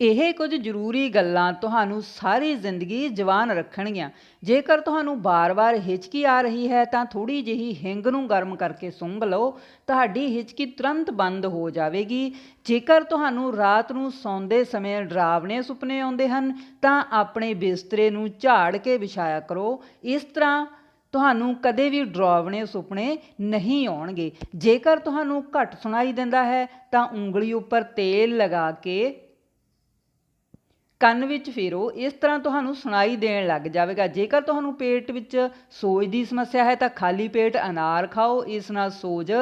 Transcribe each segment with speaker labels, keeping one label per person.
Speaker 1: ਇਹ ਕੁਝ ਜ਼ਰੂਰੀ ਗੱਲਾਂ ਤੁਹਾਨੂੰ ਸਾਰੀ ਜ਼ਿੰਦਗੀ ਜਵਾਨ ਰੱਖਣਗੀਆਂ। ਜੇਕਰ ਤੁਹਾਨੂੰ ਬਾਰ-ਬਾਰ ਹਿਚਕੀ ਆ ਰਹੀ ਹੈ, ਤਾਂ ਥੋੜੀ ਜਿਹੀ ਹਿੰਗ ਨੂੰ ਗਰਮ ਕਰਕੇ ਸੁੰਘ ਲਓ। ਤੁਹਾਡੀ ਹਿਚਕੀ ਤੁਰੰਤ ਬੰਦ ਹੋ ਜਾਵੇਗੀ। ਜੇਕਰ ਤੁਹਾਨੂੰ ਰਾਤ ਨੂੰ ਸੌਂਦੇ ਸਮੇਂ ਡਰਾਵਣੇ ਸੁਪਨੇ ਆਉਂਦੇ ਹਨ, ਤਾਂ ਆਪਣੇ ਬਿਸਤਰੇ ਨੂੰ ਝਾੜ ਕੇ ਵਿਛਾਇਆ ਕਰੋ। ਇਸ ਤਰ੍ਹਾਂ ਤੁਹਾਨੂੰ ਕਦੇ ਵੀ ਡਰਾਵਣੇ ਸੁਪਨੇ ਨਹੀਂ ਆਉਣਗੇ। ਜੇਕਰ ਤੁਹਾਨੂੰ ਘੱਟ ਸੁਣਾਈ ਦਿੰਦਾ ਹੈ, ਤਾਂ ਉਂਗਲੀ ਉੱਪਰ ਤੇਲ ਲਗਾ ਕੇ ਕੰਨ ਵਿੱਚ ਫੇਰੋ, ਇਸ ਤਰ੍ਹਾਂ ਤੁਹਾਨੂੰ ਸੁਣਾਈ ਦੇਣ ਲੱਗ ਜਾਵੇਗਾ। ਜੇਕਰ ਤੁਹਾਨੂੰ ਪੇਟ ਵਿੱਚ ਸੋਜ ਦੀ ਸਮੱਸਿਆ ਹੈ, ਤਾਂ ਖਾਲੀ ਪੇਟ ਅਨਾਰ ਖਾਓ, ਇਸ ਨਾਲ ਸੋਜ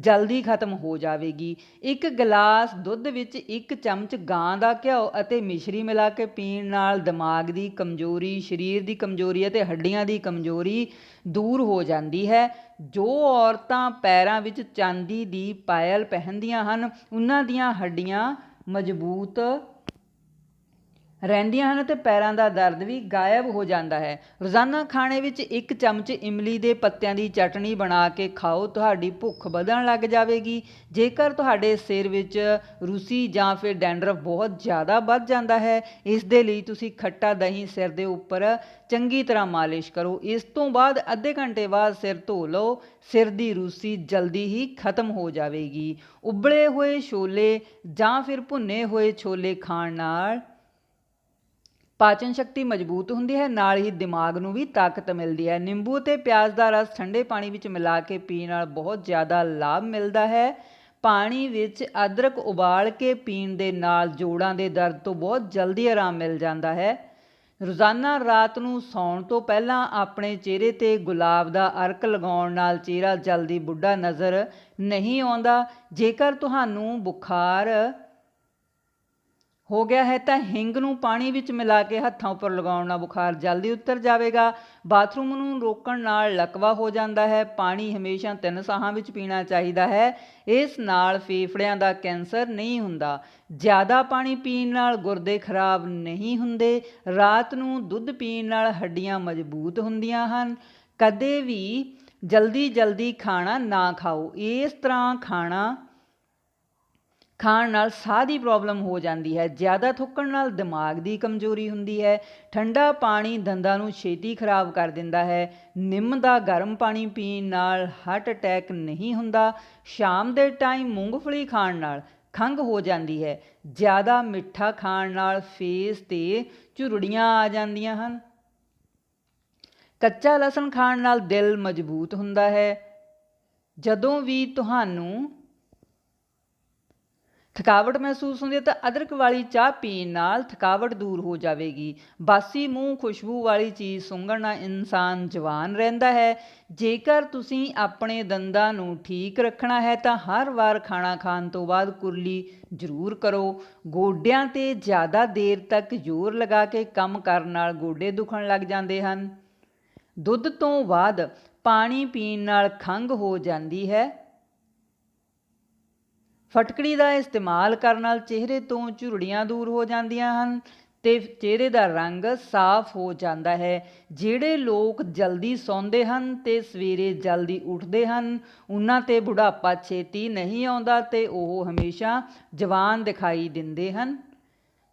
Speaker 1: ਜਲਦੀ ਖਤਮ ਹੋ ਜਾਵੇਗੀ। ਇੱਕ ਗਲਾਸ ਦੁੱਧ ਵਿੱਚ ਇੱਕ ਚਮਚ ਗਾਂ ਦਾ ਘਿਓ ਅਤੇ ਮਿਸ਼ਰੀ ਮਿਲਾ ਕੇ ਪੀਣ ਨਾਲ ਦਿਮਾਗ ਦੀ ਕਮਜ਼ੋਰੀ, ਸਰੀਰ ਦੀ ਕਮਜ਼ੋਰੀ ਅਤੇ ਹੱਡੀਆਂ ਦੀ ਕਮਜ਼ੋਰੀ ਦੂਰ ਹੋ ਜਾਂਦੀ ਹੈ। ਜੋ ਔਰਤਾਂ ਪੈਰਾਂ ਵਿੱਚ ਚਾਂਦੀ ਦੀ ਪਾਇਲ ਪਹਿਨਦੀਆਂ ਹਨ, ਉਹਨਾਂ ਦੀਆਂ ਹੱਡੀਆਂ ਮਜ਼ਬੂਤ ਰਹਿੰਦੀਆਂ ਹਨ ਤੇ ਪੈਰਾਂ ਦਾ ਦਰਦ ਵੀ ਗਾਇਬ ਹੋ ਜਾਂਦਾ ਹੈ। ਰੋਜ਼ਾਨਾ ਖਾਣੇ ਵਿੱਚ ਇੱਕ ਚਮਚ ਇਮਲੀ ਦੇ ਪੱਤਿਆਂ ਦੀ ਚਟਣੀ ਬਣਾ ਕੇ ਖਾਓ, ਤੁਹਾਡੀ ਭੁੱਖ ਵਧਣ ਲੱਗ ਜਾਵੇਗੀ। ਜੇਕਰ ਤੁਹਾਡੇ ਸਿਰ ਵਿੱਚ ਰੂਸੀ ਜਾਂ ਫਿਰ ਡੈਂਡਰਫ ਬਹੁਤ ਜ਼ਿਆਦਾ ਵੱਧ ਜਾਂਦਾ ਹੈ, ਇਸ ਦੇ ਲਈ ਤੁਸੀਂ ਖੱਟਾ ਦਹੀਂ ਸਿਰ ਦੇ ਉੱਪਰ ਚੰਗੀ ਤਰ੍ਹਾਂ ਮਾਲਿਸ਼ ਕਰੋ। ਇਸ ਤੋਂ ਬਾਅਦ ਅੱਧੇ ਘੰਟੇ ਬਾਅਦ ਸਿਰ ਧੋ ਲਓ। ਸਿਰ ਦੀ ਰੂਸੀ ਜਲਦੀ ਹੀ ਖਤਮ ਹੋ ਜਾਵੇਗੀ। ਉਬਲੇ ਹੋਏ ਛੋਲੇ ਜਾਂ ਫਿਰ ਭੁੰਨੇ ਹੋਏ ਛੋਲੇ ਖਾਣ ਨਾਲ ਪਾਚਨ ਸ਼ਕਤੀ ਮਜ਼ਬੂਤ ਹੁੰਦੀ ਹੈ, ਨਾਲ ਹੀ ਦਿਮਾਗ ਨੂੰ ਵੀ ਤਾਕਤ ਮਿਲਦੀ ਹੈ। ਨਿੰਬੂ ਤੇ ਪਿਆਜ਼ ਦਾ ਰਸ ਠੰਡੇ ਪਾਣੀ ਵਿੱਚ ਮਿਲਾ ਕੇ ਪੀਣ ਨਾਲ ਬਹੁਤ ਜ਼ਿਆਦਾ ਲਾਭ ਮਿਲਦਾ ਹੈ। ਪਾਣੀ ਵਿੱਚ ਅਦਰਕ ਉਬਾਲ ਕੇ ਪੀਣ ਦੇ ਨਾਲ ਜੋੜਾਂ ਦੇ ਦਰਦ ਤੋਂ ਬਹੁਤ ਜਲਦੀ ਆਰਾਮ ਮਿਲ ਜਾਂਦਾ ਹੈ। ਰੋਜ਼ਾਨਾ ਰਾਤ ਨੂੰ ਸੌਣ ਤੋਂ ਪਹਿਲਾਂ ਆਪਣੇ ਚਿਹਰੇ ਤੇ ਗੁਲਾਬ ਦਾ ਅਰਕ ਲਗਾਉਣ ਨਾਲ ਚਿਹਰਾ ਜਲਦੀ ਬੁੱਢਾ ਨਜ਼ਰ ਨਹੀਂ ਆਉਂਦਾ। ਜੇਕਰ ਤੁਹਾਨੂੰ ਬੁਖਾਰ ਹੋ ਗਿਆ ਹੈ ਤਾਂ ਹਿੰਗ ਨੂੰ ਪਾਣੀ ਵਿੱਚ ਮਿਲਾ ਕੇ ਹੱਥਾਂ ਉੱਪਰ ਲਗਾਉਣ ਨਾਲ ਬੁਖਾਰ ਜਲਦੀ ਉਤਰ ਜਾਵੇਗਾ। ਬਾਥਰੂਮ ਨੂੰ ਰੋਕਣ ਨਾਲ ਲਕਵਾ ਹੋ ਜਾਂਦਾ ਹੈ। ਪਾਣੀ ਹਮੇਸ਼ਾ ਤਿੰਨ ਸਾਹਾਂ ਵਿੱਚ ਪੀਣਾ ਚਾਹੀਦਾ ਹੈ। ਇਸ ਨਾਲ ਫੇਫੜਿਆਂ ਦਾ ਕੈਂਸਰ ਨਹੀਂ ਹੁੰਦਾ। ਜ਼ਿਆਦਾ ਪਾਣੀ ਪੀਣ ਨਾਲ ਗੁਰਦੇ ਖਰਾਬ ਨਹੀਂ ਹੁੰਦੇ। ਰਾਤ ਨੂੰ ਦੁੱਧ ਪੀਣ ਨਾਲ ਹੱਡੀਆਂ ਮਜ਼ਬੂਤ ਹੁੰਦੀਆਂ ਹਨ। ਕਦੇ ਵੀ ਜਲਦੀ ਜਲਦੀ ਖਾਣਾ ਨਾ ਖਾਓ। ਇਸ ਤਰ੍ਹਾਂ ਖਾਣਾ ਖਾਣ ਨਾਲ ਸਾਹ ਦੀ ਪ੍ਰੋਬਲਮ ਹੋ ਜਾਂਦੀ ਹੈ, ਜ਼ਿਆਦਾ ਥੁੱਕਣ ਨਾਲ ਦਿਮਾਗ ਦੀ ਕਮਜ਼ੋਰੀ ਹੁੰਦੀ ਹੈ, ਠੰਡਾ ਪਾਣੀ ਦੰਦਾਂ ਨੂੰ ਛੇਤੀ ਖਰਾਬ ਕਰ ਦਿੰਦਾ ਹੈ, ਨਿੰਮ ਦਾ ਗਰਮ ਪਾਣੀ ਪੀਣ ਨਾਲ ਹਾਰਟ ਅਟੈਕ ਨਹੀਂ ਹੁੰਦਾ, ਸ਼ਾਮ ਦੇ ਟਾਈਮ ਮੂੰਗਫਲੀ ਖਾਣ ਨਾਲ ਖੰਘ ਹੋ ਜਾਂਦੀ ਹੈ, ਜ਼ਿਆਦਾ ਮਿੱਠਾ ਖਾਣ ਨਾਲ ਫੇਸ ਤੇ ਝੁਰੜੀਆਂ ਆ ਜਾਂਦੀਆਂ ਹਨ। ਕੱਚਾ ਲਸਣ ਖਾਣ ਨਾਲ ਦਿਲ ਮਜ਼ਬੂਤ ਹੁੰਦਾ ਹੈ, ਜਦੋਂ ਵੀ ਤੁਹਾਨੂੰ ਥਕਾਵਟ ਮਹਿਸੂਸ ਹੁੰਦੀ ਹੈ ਤਾਂ ਅਦਰਕ ਵਾਲੀ ਚਾਹ ਪੀਣ ਨਾਲ ਥਕਾਵਟ ਦੂਰ ਹੋ ਜਾਵੇਗੀ। ਬਾਸੀ ਮੂੰਹ, ਖੁਸ਼ਬੂ ਵਾਲੀ ਚੀਜ਼ ਸੁੰਘਣ ਨਾਲ ਇਨਸਾਨ ਜਵਾਨ ਰਹਿੰਦਾ ਹੈ। ਜੇਕਰ ਤੁਸੀਂ ਆਪਣੇ ਦੰਦਾਂ ਨੂੰ ਠੀਕ ਰੱਖਣਾ ਹੈ ਤਾਂ ਹਰ ਵਾਰ ਖਾਣਾ ਖਾਣ ਤੋਂ ਬਾਅਦ ਕੁਰਲੀ ਜ਼ਰੂਰ ਕਰੋ। ਗੋਡਿਆਂ ਤੇ ਜ਼ਿਆਦਾ ਦੇਰ ਤੱਕ ਜ਼ੋਰ ਲਗਾ ਕੇ ਕੰਮ ਕਰਨ ਨਾਲ ਗੋਡੇ ਦੁਖਣ ਲੱਗ ਜਾਂਦੇ ਹਨ। ਦੁੱਧ ਤੋਂ ਬਾਅਦ ਪਾਣੀ ਪੀਣ ਨਾਲ ਖੰਘ ਹੋ ਜਾਂਦੀ ਹੈ। ਫਟਕੜੀ ਦਾ ਇਸਤੇਮਾਲ ਕਰਨ ਨਾਲ ਚਿਹਰੇ ਤੋਂ ਝੁਰੜੀਆਂ ਦੂਰ ਹੋ ਜਾਂਦੀਆਂ ਹਨ ਤੇ ਚਿਹਰੇ ਦਾ ਰੰਗ ਸਾਫ਼ ਹੋ ਜਾਂਦਾ ਹੈ। ਜਿਹੜੇ ਲੋਕ ਜਲਦੀ ਸੌਂਦੇ ਹਨ ਤੇ ਸਵੇਰੇ ਜਲਦੀ ਉੱਠਦੇ ਹਨ, ਉਹਨਾਂ ਤੇ ਬੁਢਾਪਾ ਛੇਤੀ ਨਹੀਂ ਆਉਂਦਾ ਤੇ ਉਹ ਹਮੇਸ਼ਾ ਜਵਾਨ ਦਿਖਾਈ ਦਿੰਦੇ ਹਨ।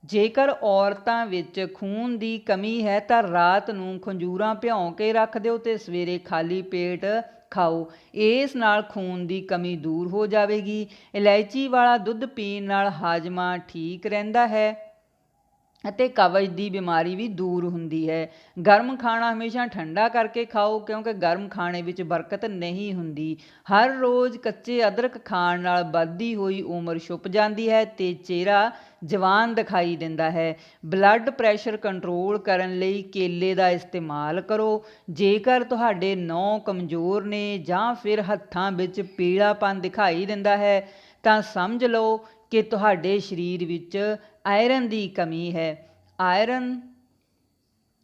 Speaker 1: ਜੇਕਰ ਔਰਤਾਂ ਵਿੱਚ ਖੂਨ ਦੀ ਕਮੀ ਹੈ ਤਾਂ ਰਾਤ ਨੂੰ ਖੰਜੂਰਾਂ ਭਿਉਂ ਕੇ ਰੱਖ ਦਿਓ ਤੇ ਸਵੇਰੇ ਖਾਲੀ ਪੇਟ ਖਾਓ, ਇਸ ਨਾਲ ਖੂਨ ਦੀ ਕਮੀ ਦੂਰ ਹੋ ਜਾਵੇਗੀ। ਇਲਾਇਚੀ ਵਾਲਾ ਦੁੱਧ ਪੀਣ ਨਾਲ ਹਾਜ਼ਮਾ ਠੀਕ ਰਹਿੰਦਾ ਹੈ। ਅਤੇ ਕਬਜ਼ ਦੀ ਬਿਮਾਰੀ ਵੀ ਦੂਰ ਹੁੰਦੀ ਹੈ। ਗਰਮ ਖਾਣਾ ਹਮੇਸ਼ਾ ਠੰਡਾ ਕਰਕੇ ਖਾਓ, ਕਿਉਂਕਿ ਗਰਮ ਖਾਣੇ ਵਿੱਚ ਬਰਕਤ ਨਹੀਂ ਹੁੰਦੀ। ਹਰ ਰੋਜ਼ ਕੱਚੇ ਅਦਰਕ ਖਾਣ ਨਾਲ ਵੱਧਦੀ ਹੋਈ ਉਮਰ ਛੁਪ ਜਾਂਦੀ ਹੈ ਤੇ ਚਿਹਰਾ ਜਵਾਨ ਦਿਖਾਈ ਦਿੰਦਾ ਹੈ। ਬਲੱਡ ਪ੍ਰੈਸ਼ਰ ਕੰਟਰੋਲ ਕਰਨ ਲਈ ਕੇਲੇ ਦਾ ਇਸਤੇਮਾਲ ਕਰੋ। ਜੇਕਰ ਤੁਹਾਡੇ ਨੌ ਕਮਜ਼ੋਰ ਨੇ ਜਾਂ ਫਿਰ ਹੱਥਾਂ ਵਿੱਚ ਪੀਲਾਪਨ ਦਿਖਾਈ ਦਿੰਦਾ ਹੈ ਤਾਂ ਸਮਝ ਲਓ ਕਿ ਤੁਹਾਡੇ ਸਰੀਰ ਵਿੱਚ ਆਇਰਨ ਦੀ ਕਮੀ ਹੈ। ਆਇਰਨ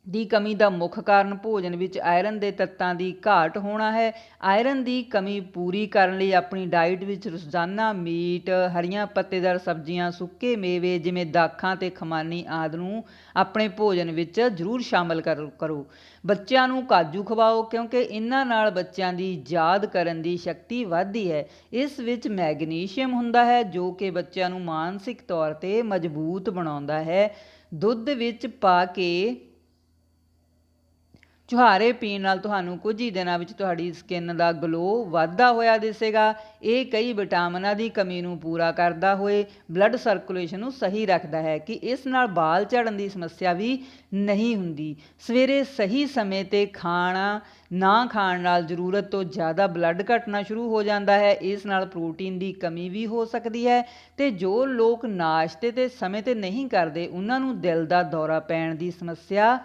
Speaker 1: ਦੀ ਕਮੀ ਦਾ ਮੁੱਖ ਕਾਰਨ ਭੋਜਨ ਵਿੱਚ ਆਇਰਨ ਦੇ ਤੱਤਾਂ ਦੀ ਘਾਟ ਹੋਣਾ ਹੈ। ਆਇਰਨ ਦੀ ਕਮੀ ਪੂਰੀ ਕਰਨ ਲਈ ਆਪਣੀ ਡਾਈਟ ਵਿੱਚ ਰੋਜ਼ਾਨਾ ਮੀਟ, ਹਰੀਆਂ ਪੱਤੇਦਾਰ ਸਬਜ਼ੀਆਂ, ਸੁੱਕੇ ਮੇਵੇ, ਜਿਵੇਂ ਦਾਖਾਂ ਤੇ ਖਮਾਨੀ ਆਦਿ ਨੂੰ ਆਪਣੇ ਭੋਜਨ ਵਿੱਚ ਜ਼ਰੂਰ ਸ਼ਾਮਲ ਕਰ- ਕਰੋ। ਬੱਚਿਆਂ ਨੂੰ ਕਾਜੂ ਖਵਾਓ, ਕਿਉਂਕਿ ਇਹਨਾਂ ਨਾਲ ਬੱਚਿਆਂ ਦੀ ਯਾਦ ਕਰਨ ਦੀ ਸ਼ਕਤੀ ਵੱਧਦੀ ਹੈ। ਇਸ ਵਿੱਚ ਮੈਗਨੀਸ਼ੀਅਮ ਹੁੰਦਾ ਹੈ, ਜੋ ਕਿ ਬੱਚਿਆਂ ਨੂੰ ਮਾਨਸਿਕ ਤੌਰ ਤੇ ਮਜ਼ਬੂਤ ਬਣਾਉਂਦਾ ਹੈ। ਦੁੱਧ ਵਿੱਚ ਪਾ ਕੇ ਛੁਹਾਰੇ ਪੀਣ ਨਾਲ ਤੁਹਾਨੂੰ ਕੁਝ ਹੀ ਦਿਨਾਂ ਵਿੱਚ ਤੁਹਾਡੀ ਸਕਿਨ ਦਾ ਗਲੋ ਵੱਧਦਾ ਹੋਇਆ ਦਿਸੇਗਾ। ਇਹ ਕਈ ਵਿਟਾਮਿਨਾਂ ਦੀ ਕਮੀ ਨੂੰ ਪੂਰਾ ਕਰਦਾ ਹੋਏ ਬਲੱਡ ਸਰਕੂਲੇਸ਼ਨ ਨੂੰ ਸਹੀ ਰੱਖਦਾ ਹੈ ਕਿ ਇਸ ਨਾਲ ਬਾਲ ਝੜਨ ਦੀ ਸਮੱਸਿਆ ਵੀ ਨਹੀਂ ਹੁੰਦੀ। ਸਵੇਰੇ ਸਹੀ ਸਮੇਂ ਤੇ ਖਾਣਾ, ਨਾ ਖਾਣ ਨਾਲ ਜ਼ਰੂਰਤ ਤੋਂ ਜ਼ਿਆਦਾ ਬਲੱਡ ਘਟਣਾ ਸ਼ੁਰੂ ਹੋ ਜਾਂਦਾ ਹੈ। ਇਸ ਨਾਲ ਪ੍ਰੋਟੀਨ ਦੀ ਕਮੀ ਵੀ ਹੋ ਸਕਦੀ ਹੈ ਤੇ ਜੋ ਲੋਕ ਨਾਸ਼ਤੇ ਤੇ ਸਮੇਂ ਤੇ ਨਹੀਂ ਕਰਦੇ, ਉਹਨਾਂ ਨੂੰ ਦਿਲ ਦਾ ਦੌਰਾ ਪੈਣ ਦੀ ਸਮੱਸਿਆ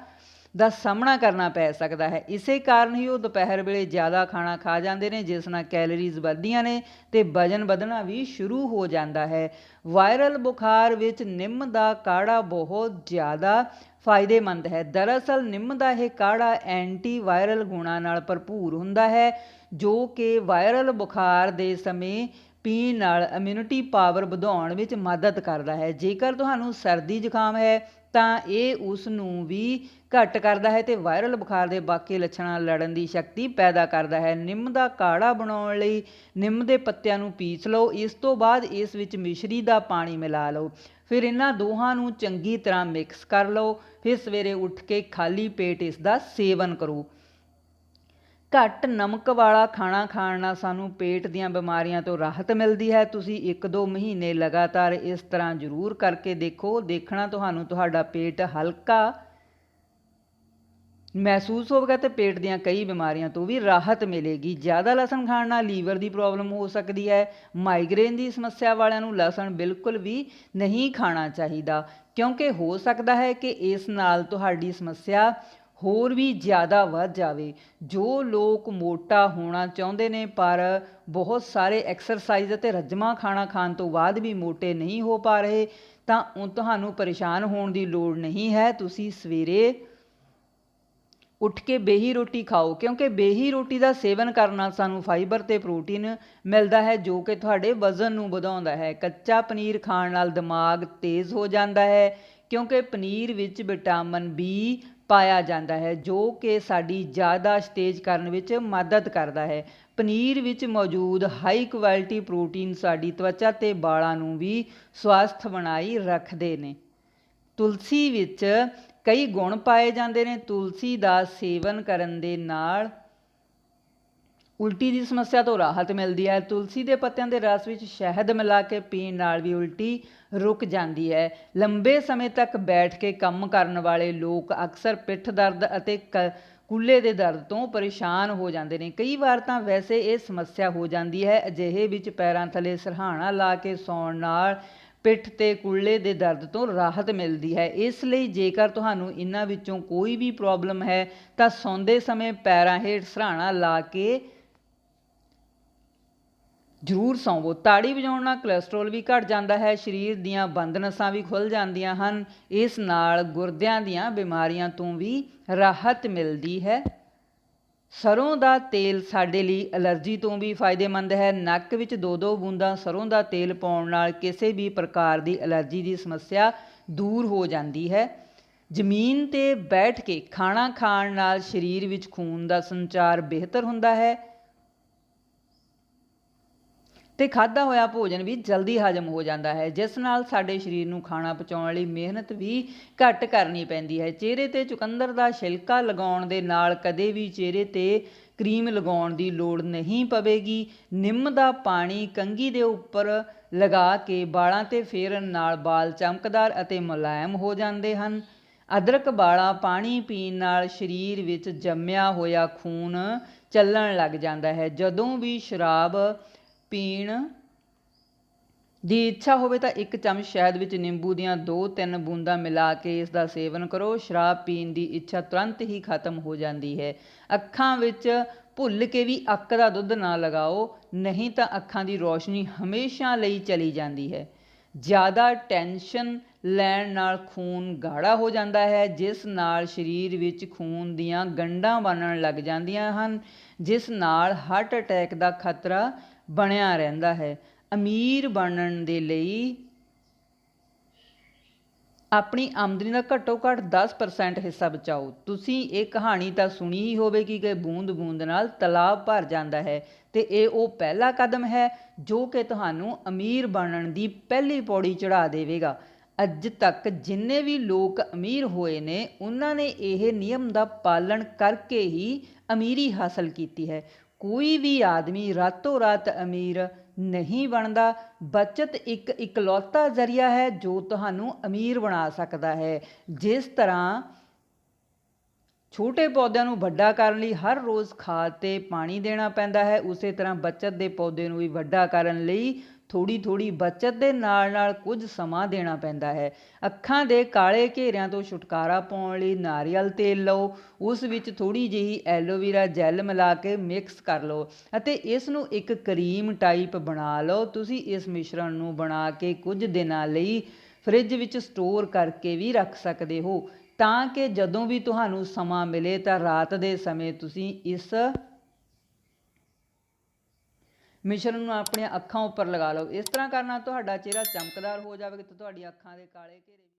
Speaker 1: ਦਾ ਸਾਹਮਣਾ ਕਰਨਾ ਪੈ ਸਕਦਾ ਹੈ। ਇਸੇ ਕਾਰਨ ਹੀ ਉਹ ਦੁਪਹਿਰ ਵੇਲੇ ਜ਼ਿਆਦਾ ਖਾਣਾ ਖਾ ਜਾਂਦੇ ਨੇ, ਜਿਸ ਨਾਲ ਕੈਲਰੀਜ਼ ਵੱਧਦੀਆਂ ਨੇ ਤੇ ਵਜਨ ਵਧਣਾ ਵੀ ਸ਼ੁਰੂ ਹੋ ਜਾਂਦਾ ਹੈ। ਵਾਇਰਲ ਬੁਖਾਰ ਵਿੱਚ ਨਿੰਮ ਦਾ ਕਾੜਾ ਬਹੁਤ ਜ਼ਿਆਦਾ ਫਾਇਦੇਮੰਦ ਹੈ। ਦਰਅਸਲ ਨਿੰਮ ਦਾ ਇਹ ਕਾੜਾ ਐਂਟੀ ਵਾਇਰਲ ਗੁਣਾਂ ਨਾਲ ਭਰਪੂਰ ਹੁੰਦਾ ਹੈ, ਜੋ ਕਿ ਵਾਇਰਲ ਬੁਖਾਰ ਦੇ ਸਮੇਂ ਪੀਣ ਨਾਲ ਇਮਿਊਨਿਟੀ ਪਾਵਰ ਵਧਾਉਣ ਵਿੱਚ ਮਦਦ ਕਰਦਾ ਹੈ। ਜੇਕਰ ਤੁਹਾਨੂੰ ਸਰਦੀ ਜ਼ੁਕਾਮ ਹੈ ਤਾਂ ਇਹ ਉਸ ਨੂੰ ਵੀ ਘੱਟ ਕਰਦਾ ਹੈ ਅਤੇ ਵਾਇਰਲ ਬੁਖਾਰ ਦੇ ਬਾਕੀ ਲੱਛਣਾਂ ਲੜਨ ਦੀ ਸ਼ਕਤੀ ਪੈਦਾ ਕਰਦਾ ਹੈ। ਨਿੰਮ ਦਾ ਕਾੜਾ ਬਣਾਉਣ ਲਈ ਨਿੰਮ ਦੇ ਪੱਤਿਆਂ ਨੂੰ ਪੀਸ ਲਓ। ਇਸ ਤੋਂ ਬਾਅਦ ਇਸ ਵਿੱਚ ਮਿਸ਼ਰੀ ਦਾ ਪਾਣੀ ਮਿਲਾ ਲਓ। ਫਿਰ ਇਹਨਾਂ ਦੋਹਾਂ ਨੂੰ ਚੰਗੀ ਤਰ੍ਹਾਂ ਮਿਕਸ ਕਰ ਲਓ। ਫਿਰ ਸਵੇਰੇ ਉੱਠ ਕੇ ਖਾਲੀ ਪੇਟ ਇਸ ਦਾ ਸੇਵਨ ਕਰੋ। ਘੱਟ ਨਮਕ ਵਾਲਾ ਖਾਣਾ ਖਾਣ ਨਾਲ ਸਾਨੂੰ ਪੇਟ ਦੀਆਂ ਬਿਮਾਰੀਆਂ ਤੋਂ ਰਾਹਤ ਮਿਲਦੀ ਹੈ। ਤੁਸੀਂ 1-2 ਮਹੀਨੇ ਲਗਾਤਾਰ ਇਸ ਤਰ੍ਹਾਂ ਜ਼ਰੂਰ ਕਰਕੇ ਦੇਖੋ। ਦੇਖਣਾ ਤੁਹਾਨੂੰ ਤੁਹਾਡਾ ਪੇਟ ਹਲਕਾ ਮਹਿਸੂਸ ਹੋਵੇਗਾ ਤੇ ਪੇਟ ਦੀਆਂ ਕਈ ਬਿਮਾਰੀਆਂ ਤੋਂ ਵੀ ਰਾਹਤ ਮਿਲੇਗੀ। ਜ਼ਿਆਦਾ ਲਸਣ ਖਾਣ ਨਾਲ ਲੀਵਰ ਦੀ ਪ੍ਰੋਬਲਮ ਹੋ ਸਕਦੀ ਹੈ। ਮਾਈਗ੍ਰੇਨ ਦੀ ਸਮੱਸਿਆ ਵਾਲਿਆਂ ਨੂੰ ਲਸਣ ਬਿਲਕੁਲ ਵੀ ਨਹੀਂ ਖਾਣਾ ਚਾਹੀਦਾ। ਕਿਉਂਕਿ ਹੋ ਸਕਦਾ ਹੈ ਕਿ ਇਸ ਨਾਲ ਤੁਹਾਡੀ ਸਮੱਸਿਆ ਹੋਰ ਵੀ ਜ਼ਿਆਦਾ ਵੱਧ ਜਾਵੇ। ਜੋ ਲੋਕ ਮੋਟਾ ਹੋਣਾ ਚਾਹੁੰਦੇ ਨੇ, ਪਰ ਬਹੁਤ ਸਾਰੇ ਐਕਸਰਸਾਈਜ਼ ਅਤੇ ਰੱਜਮਾ ਖਾਣਾ ਖਾਣ ਤੋਂ ਬਾਅਦ ਵੀ ਮੋਟੇ ਨਹੀਂ ਹੋ ਪਾ ਰਹੇ, ਤਾਂ ਉਹ ਤੁਹਾਨੂੰ ਪਰੇਸ਼ਾਨ ਹੋਣ ਦੀ ਲੋੜ ਨਹੀਂ ਹੈ। ਤੁਸੀਂ ਸਵੇਰੇ ਉੱਠ ਕੇ ਬੇਹੀ ਰੋਟੀ ਖਾਓ, ਕਿਉਂਕਿ ਬੇਹੀ ਰੋਟੀ ਦਾ ਸੇਵਨ ਕਰਨ ਨਾਲ ਸਾਨੂੰ ਫਾਈਬਰ ਤੇ ਪ੍ਰੋਟੀਨ ਮਿਲਦਾ ਹੈ, ਜੋ ਕਿ ਤੁਹਾਡੇ ਵਜ਼ਨ ਨੂੰ ਵਧਾਉਂਦਾ ਹੈ। ਕੱਚਾ ਪਨੀਰ ਖਾਣ ਨਾਲ ਦਿਮਾਗ ਤੇਜ਼ ਹੋ ਜਾਂਦਾ ਹੈ, ਕਿਉਂਕਿ ਪਨੀਰ ਵਿੱਚ ਵਿਟਾਮਿਨ ਬੀ ਪਾਇਆ ਜਾਂਦਾ ਹੈ, ਜੋ ਕਿ ਸਾਡੀ ਯਾਦਾਸ਼ਤ ਤੇਜ਼ ਕਰਨ ਵਿੱਚ ਮਦਦ ਕਰਦਾ ਹੈ। ਪਨੀਰ ਵਿੱਚ ਮੌਜੂਦ ਹਾਈ ਕੁਆਲਿਟੀ ਪ੍ਰੋਟੀਨ ਸਾਡੀ ਤਵਚਾ ਤੇ ਵਾਲਾਂ ਨੂੰ ਵੀ ਸਵਸਥ ਬਣਾਈ ਰੱਖਦੇ ਨੇ। ਤੁਲਸੀ ਵਿੱਚ ਕਈ ਗੁਣ ਪਾਏ ਜਾਂਦੇ ਨੇ। ਤੁਲਸੀ ਦਾ ਸੇਵਨ ਕਰਨ ਦੇ ਨਾਲ ਉਲਟੀ ਦੀ ਸਮੱਸਿਆ ਤੋਂ ਰਾਹਤ ਮਿਲਦੀ ਹੈ। ਤੁਲਸੀ ਦੇ ਪੱਤਿਆਂ ਦੇ ਰਸ ਵਿੱਚ ਸ਼ਹਿਦ ਮਿਲਾ ਕੇ ਪੀਣ ਨਾਲ ਵੀ ਉਲਟੀ ਰੁਕ ਜਾਂਦੀ ਹੈ। ਲੰਬੇ ਸਮੇਂ ਤੱਕ ਬੈਠ ਕੇ ਕੰਮ ਕਰਨ ਵਾਲੇ ਲੋਕ ਅਕਸਰ ਪਿੱਠ ਦਰਦ ਅਤੇ ਕ ਕੁੱਲੇ ਦੇ ਦਰਦ ਤੋਂ ਪਰੇਸ਼ਾਨ ਹੋ ਜਾਂਦੇ ਨੇ। ਕਈ ਵਾਰ ਤਾਂ ਵੈਸੇ ਇਹ ਸਮੱਸਿਆ ਹੋ ਜਾਂਦੀ ਹੈ। ਅਜਿਹੇ ਵਿੱਚ ਪੈਰਾਂ ਥੱਲੇ ਸਰਹਾਣਾ ਲਾ ਕੇ ਸੌਣ ਨਾਲ ਪਿੱਠ ਤੇ ਕੁੱਲੇ ਦੇ ਦਰਦ ਤੋਂ ਰਾਹਤ ਮਿਲਦੀ ਹੈ। ਇਸ ਲਈ ਜੇਕਰ ਤੁਹਾਨੂੰ ਇਹਨਾਂ ਵਿੱਚੋਂ ਕੋਈ ਵੀ ਪ੍ਰੋਬਲਮ ਹੈ, ਤਾਂ ਸੌਂਦੇ ਸਮੇਂ ਪੈਰਾਂ ਹੇਠ ਸਰਹਾਣਾ ਲਾ ਕੇ ਜ਼ਰੂਰ ਸੌਂਵੋ। ਤਾੜੀ ਵਜਾਉਣ ਨਾਲ ਕੋਲੇਸਟ੍ਰੋਲ ਵੀ ਘਟ ਜਾਂਦਾ ਹੈ, ਸਰੀਰ ਦੀਆਂ ਬੰਦ ਨਸਾਂ ਵੀ ਖੁੱਲ ਜਾਂਦੀਆਂ ਹਨ। ਇਸ ਨਾਲ ਗੁਰਦਿਆਂ ਦੀਆਂ ਬਿਮਾਰੀਆਂ ਤੋਂ ਵੀ ਰਾਹਤ ਮਿਲਦੀ ਹੈ। ਸਰੋਂ ਦਾ ਤੇਲ ਸਾਡੇ ਲਈ ਅਲਰਜੀ ਤੋਂ ਵੀ ਫਾਇਦੇਮੰਦ ਹੈ। ਨੱਕ ਵਿੱਚ ਦੋ ਦੋ ਬੂੰਦਾਂ ਸਰੋਂ ਦਾ ਤੇਲ ਪਾਉਣ ਨਾਲ ਕਿਸੇ ਵੀ ਪ੍ਰਕਾਰ ਦੀ ਅਲਰਜੀ ਦੀ ਸਮੱਸਿਆ ਦੂਰ ਹੋ ਜਾਂਦੀ ਹੈ। ਜ਼ਮੀਨ ਤੇ ਬੈਠ ਕੇ ਖਾਣਾ ਖਾਣ ਨਾਲ ਸਰੀਰ ਵਿੱਚ ਖੂਨ ਦਾ ਸੰਚਾਰ ਬਿਹਤਰ ਹੁੰਦਾ ਹੈ। ਤੇ ਖਾਦਾ ਹੋਇਆ ਭੋਜਨ ਵੀ ਜਲਦੀ ਹਜਮ ਹੋ ਜਾਂਦਾ ਹੈ, ਜਿਸ ਨਾਲ ਸਾਡੇ ਸਰੀਰ ਨੂੰ ਖਾਣਾ ਪਚਾਉਣ ਲਈ ਮਿਹਨਤ ਵੀ ਘੱਟ ਕਰਨੀ ਪੈਂਦੀ ਹੈ। ਚਿਹਰੇ ਤੇ ਚੁਕੰਦਰ ਦਾ ਛਿਲਕਾ ਲਗਾਉਣ ਦੇ ਨਾਲ ਕਦੇ ਵੀ ਚਿਹਰੇ ਤੇ ਕਰੀਮ ਲਗਾਉਣ ਦੀ ਲੋੜ ਨਹੀਂ ਪਵੇਗੀ। ਨਿੰਮ ਦਾ ਪਾਣੀ ਕੰਘੀ ਦੇ ਉੱਪਰ ਲਗਾ ਕੇ ਵਾਲਾਂ ਤੇ ਫੇਰਨ ਨਾਲ ਵਾਲ ਚਮਕਦਾਰ ਅਤੇ ਮੁਲਾਇਮ ਹੋ ਜਾਂਦੇ ਹਨ। ਅਦਰਕ ਵਾਲਾ ਪਾਣੀ ਪੀਣ ਨਾਲ ਸਰੀਰ ਵਿੱਚ ਜੰਮਿਆ ਹੋਇਆ ਖੂਨ ਚੱਲਣ ਲੱਗ ਜਾਂਦਾ ਹੈ। ਜਦੋਂ ਵੀ ਸ਼ਰਾਬ ਪੀਣ ਦੀ ਇੱਛਾ ਹੋਵੇ ਤਾਂ ਇੱਕ ਚਮਚ ਸ਼ਹਿਦ ਵਿੱਚ ਨਿੰਬੂ ਦੀਆਂ 2-3 ਬੂੰਦਾਂ ਮਿਲਾ ਕੇ ਇਸ ਦਾ ਸੇਵਨ ਕਰੋ। ਸ਼ਰਾਬ ਪੀਣ ਦੀ ਇੱਛਾ ਤੁਰੰਤ ਹੀ ਖਤਮ ਹੋ ਜਾਂਦੀ ਹੈ। ਅੱਖਾਂ ਵਿੱਚ ਭੁੱਲ ਕੇ ਵੀ ਅੱਕ ਦਾ ਦੁੱਧ ਨਾ ਲਗਾਓ, ਨਹੀਂ ਤਾਂ ਅੱਖਾਂ ਦੀ ਰੋਸ਼ਨੀ ਹਮੇਸ਼ਾ ਲਈ ਚਲੀ ਜਾਂਦੀ ਹੈ। ਜ਼ਿਆਦਾ ਟੈਨਸ਼ਨ ਲੈਣ ਨਾਲ ਖੂਨ ਗਾੜਾ ਹੋ ਜਾਂਦਾ ਹੈ, ਜਿਸ ਨਾਲ ਸਰੀਰ ਵਿੱਚ ਖੂਨ ਦੀਆਂ ਗੰਢਾਂ ਬਣਨ ਲੱਗ ਜਾਂਦੀਆਂ ਹਨ, ਜਿਸ ਨਾਲ ਹਾਰਟ ਅਟੈਕ ਦਾ ਖਤਰਾ ਬਣਿਆ ਰਹਿੰਦਾ ਹੈ। ਅਮੀਰ ਬਣਨ ਦੇ ਲਈ ਆਪਣੀ ਆਮਦਨੀ ਦਾ ਘੱਟੋ ਘੱਟ 10% ਹਿੱਸਾ ਬਚਾਓ। ਤੁਸੀਂ ਇਹ ਕਹਾਣੀ ਤਾਂ ਸੁਣੀ ਹੀ ਹੋਵੇਗੀ ਕਿ ਬੂੰਦ ਬੂੰਦ ਨਾਲ ਤਲਾਬ ਭਰ ਜਾਂਦਾ ਹੈ ਤੇ ਇਹ ਉਹ ਪਹਿਲਾ ਕਦਮ ਹੈ ਜੋ ਕਿ ਤੁਹਾਨੂੰ ਅਮੀਰ ਬਣਨ ਦੀ ਪਹਿਲੀ ਪੌੜੀ ਚੜਾ ਦੇਵੇਗਾ। ਅੱਜ ਤੱਕ ਜਿੰਨੇ ਵੀ ਲੋਕ ਅਮੀਰ ਹੋਏ ਨੇ, ਉਹਨਾਂ ਨੇ ਇਹ ਨਿਯਮ ਦਾ ਪਾਲਣ ਕਰਕੇ ਹੀ ਅਮੀਰੀ ਹਾਸਲ ਕੀਤੀ ਹੈ। ਕੋਈ ਵੀ ਆਦਮੀ ਰਾਤੋਂ ਰਾਤ ਅਮੀਰ ਨਹੀਂ ਬਣਦਾ। ਬਚਤ ਇੱਕ ਇਕਲੌਤਾ ਜ਼ਰੀਆ ਹੈ ਜੋ ਤੁਹਾਨੂੰ ਅਮੀਰ ਬਣਾ ਸਕਦਾ ਹੈ। ਜਿਸ ਤਰ੍ਹਾਂ ਛੋਟੇ ਪੌਦਿਆਂ ਨੂੰ ਵੱਡਾ ਕਰਨ ਲਈ ਹਰ ਰੋਜ਼ ਖਾਦ ਤੇ ਪਾਣੀ ਦੇਣਾ ਪੈਂਦਾ ਹੈ, ਉਸੇ ਤਰ੍ਹਾਂ ਬਚਤ ਦੇ ਪੌਦੇ ਨੂੰ ਵੀ ਵੱਡਾ ਕਰਨ ਲਈ ਥੋੜੀ ਥੋੜੀ ਬਚਤ ਦੇ ਨਾਲ ਨਾਲ ਕੁਝ ਸਮਾਂ ਦੇਣਾ ਪੈਂਦਾ ਹੈ। ਅੱਖਾਂ ਦੇ ਕਾਲੇ ਘੇਰਿਆਂ ਤੋਂ ਛੁਟਕਾਰਾ ਪਾਉਣ ਲਈ ਨਾਰੀਅਲ ਤੇਲ ਲਓ। ਉਸ ਵਿੱਚ ਥੋੜੀ ਜਿਹੀ ਐਲੋਵੇਰਾ ਜੈਲ ਮਿਲਾ ਕੇ ਮਿਕਸ ਕਰ ਲਓ ਅਤੇ ਇਸ ਨੂੰ ਇੱਕ ਕਰੀਮ ਟਾਈਪ ਬਣਾ ਲਓ। ਤੁਸੀਂ ਇਸ ਮਿਸ਼ਰਣ ਨੂੰ ਬਣਾ ਕੇ ਕੁਝ ਦਿਨਾਂ ਲਈ ਫ੍ਰਿਜ ਵਿੱਚ ਸਟੋਰ ਕਰਕੇ ਵੀ ਰੱਖ ਸਕਦੇ ਹੋ। ਤਾਂ ਕਿ ਜਦੋਂ ਵੀ ਤੁਹਾਨੂੰ ਸਮਾਂ ਮਿਲੇ ਤਾਂ ਰਾਤ ਦੇ ਸਮੇਂ ਤੁਸੀਂ ਇਸ ਮਿਸ਼ਰਣ ਨੂੰ ਆਪਣੀਆਂ ਅੱਖਾਂ ਉੱਪਰ ਲਗਾ ਲਓ। ਇਸ ਤਰ੍ਹਾਂ ਕਰਨ ਨਾਲ ਤੁਹਾਡਾ ਚਿਹਰਾ ਚਮਕਦਾਰ ਹੋ ਜਾਵੇਗਾ ਤੇ ਤੁਹਾਡੀਆਂ ਅੱਖਾਂ ਦੇ ਕਾਲੇ ਘੇਰੇ